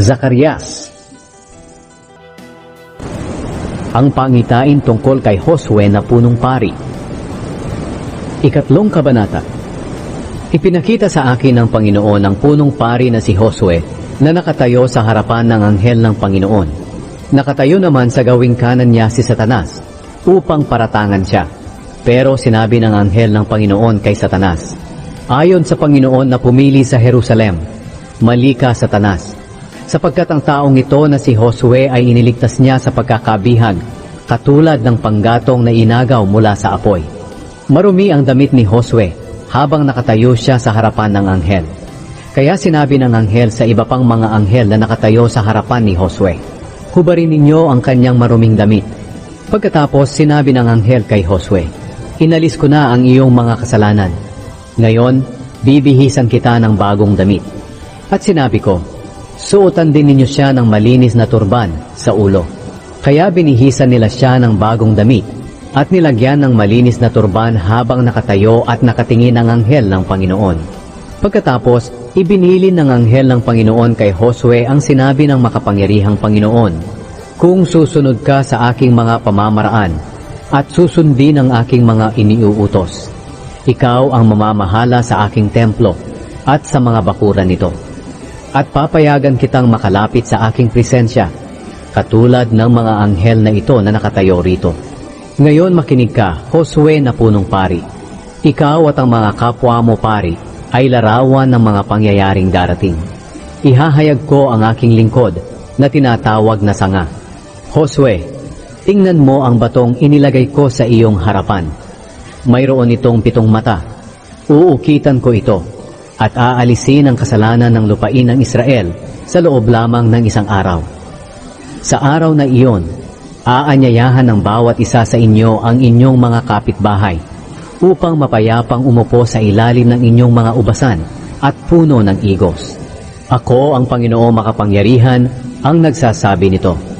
Zacarias Ang pangitain tungkol kay Josue na punong pari Ikatlong kabanata Ipinakita sa akin ng Panginoon ang punong pari na si Josue na nakatayo sa harapan ng anghel ng Panginoon. Nakatayo naman sa gawing kanan niya si Satanas upang paratangan siya. Pero sinabi ng anghel ng Panginoon kay Satanas, Ayon sa Panginoon na pumili sa Jerusalem, mali ka Satanas, sapagkat ang taong ito na si Josue ay iniligtas niya sa pagkakabihag, katulad ng panggatong na inagaw mula sa apoy. Marumi ang damit ni Josue habang nakatayo siya sa harapan ng anghel. Kaya sinabi ng anghel sa iba pang mga anghel na nakatayo sa harapan ni Josue, Hubarin ninyo ang kanyang maruming damit. Pagkatapos sinabi ng anghel kay Josue, Inalis ko na ang iyong mga kasalanan. Ngayon, bibihisan kita ng bagong damit. At sinabi ko, Suotan din ninyo siya ng malinis na turban sa ulo. Kaya binihisan nila siya ng bagong damit at nilagyan ng malinis na turban habang nakatayo at nakatingin ang anghel ng Panginoon. Pagkatapos, ibinilin ng anghel ng Panginoon kay Josue ang sinabi ng makapangyarihang Panginoon, Kung susunod ka sa aking mga pamamaraan at susundin ang aking mga iniuutos, ikaw ang mamamahala sa aking templo at sa mga bakuran nito. At papayagan kitang makalapit sa aking presensya, katulad ng mga anghel na ito na nakatayo rito. Ngayon makinig ka, Josue na punong pari. Ikaw at ang mga kapwa mo pari ay larawan ng mga pangyayaring darating. Ihahayag ko ang aking lingkod na tinatawag na sanga. Josue, tingnan mo ang batong inilagay ko sa iyong harapan. Mayroon itong pitong mata. Uukitan ko ito at aalisin ang kasalanan ng lupain ng Israel sa loob lamang ng isang araw. Sa araw na iyon, aanyayahan ng bawat isa sa inyo ang inyong mga kapitbahay upang mapayapang umupo sa ilalim ng inyong mga ubasan at puno ng igos. Ako ang Panginoong makapangyarihan ang nagsasabi nito.